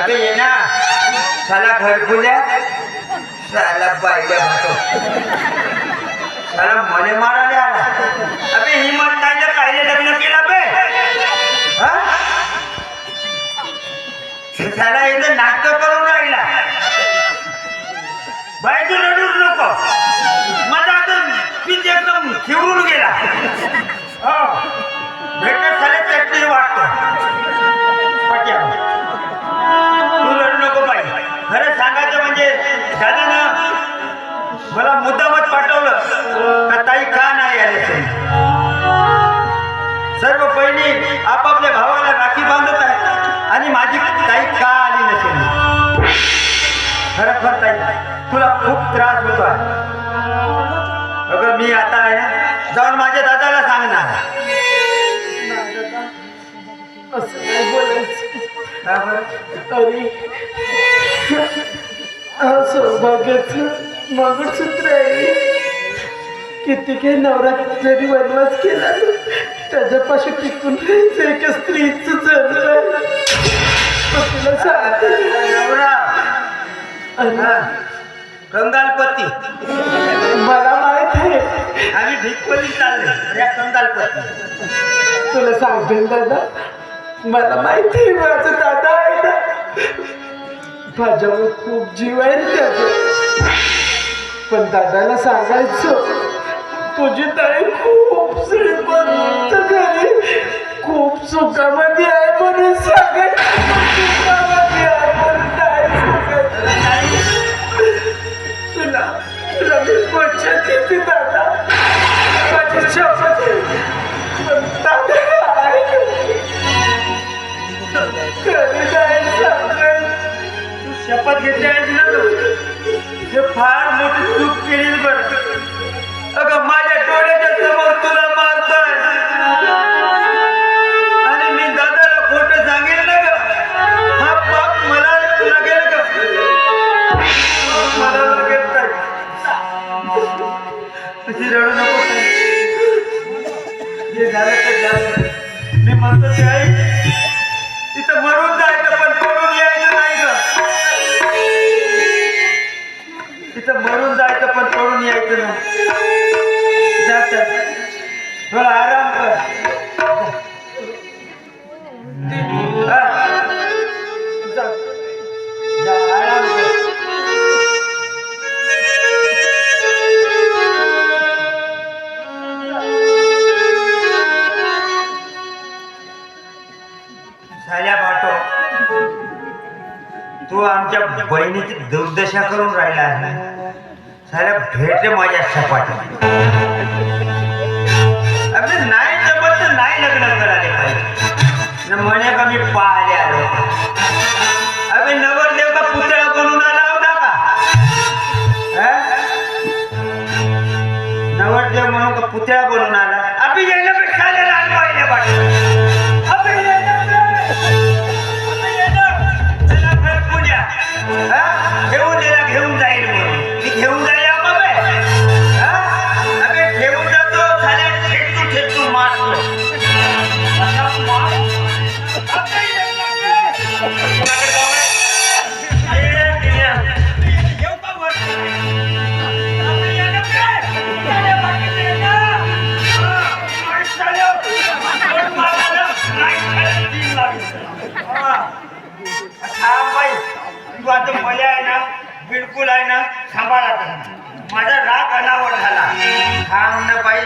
अबे ये ना. साला घरकुल्या साला पाहिजे भातो साला मले मारायला आला अबे ही म्हणताय कायले लग्न केला बे साला इथं नाटक करून राहिला. बाई तू रडूच नको. माझा आता पीच एकदम खिवरून गेला. हो. भेटत दादानं मला मुद्दामच पाठवलं का ताई का नाही आले सर्व बहिणी आपापल्या भावाला राखी बांधत आहेत आणि माझी ताई का आली नसेल? खरं ताई तुला खूप त्रास होतो अगं मी आता आहे ना जाऊन माझ्या दादाला सांगणार. सौभाग्याचं मंगळसूत्र आहे. किती काही नवरा जरी वनवास केला त्याच्यापाशी टिकून राहायचं एका स्त्रीचं मग तुला मला माहीत आहे. आम्ही भिकपली चालले. या कंगालपती. तुला सांगते ना दादा. मला माहिती आहे माझा दादा आहे ना. माझ्यावर खूप जीव आहे रे त्याचा. पण दादाला सांगायचं तुझी ताई खूप श्रीमंत घरी खूप सुखामध्ये आहे म्हणून सांगायचं. तुला तुला मी देते दादा. माझी शपथ पण दादा काय कधी शपथ घेतली आहेस ना हे फार मोठी चूक केली बरं. अगं माझ्या डोळ्याच्या समोर तुला मारताय. आणि मी दादाला खोट सांगेल ना ग? हा पाप मला लागेल ग. मला लागेल काय अशी रडू नको. जे झालं ते झालं. मी म्हणतो ते आहे तिथं मरून थोडा आराम कर. आराम कर. झाल्या पाठव तू आमच्या बहिणीची दुर्दशा करून राहिला आहे. साऱ्या भेटले माझ्या सपाटी अरे नाही जमत तर नाही लग्न करायला पाहिजे. न म्हणे का मी पाहिले आलो. अबे नवरदेव का पुतळा बनवून आला होता का? नवरदेव म्हणून का पुतळा बनवून आला? अभि यायला बे खायला पाहिजे पाहिजे बिलकुल आहे ना सांभाळा माझा राग अनावर झाला. थांब ना बाई.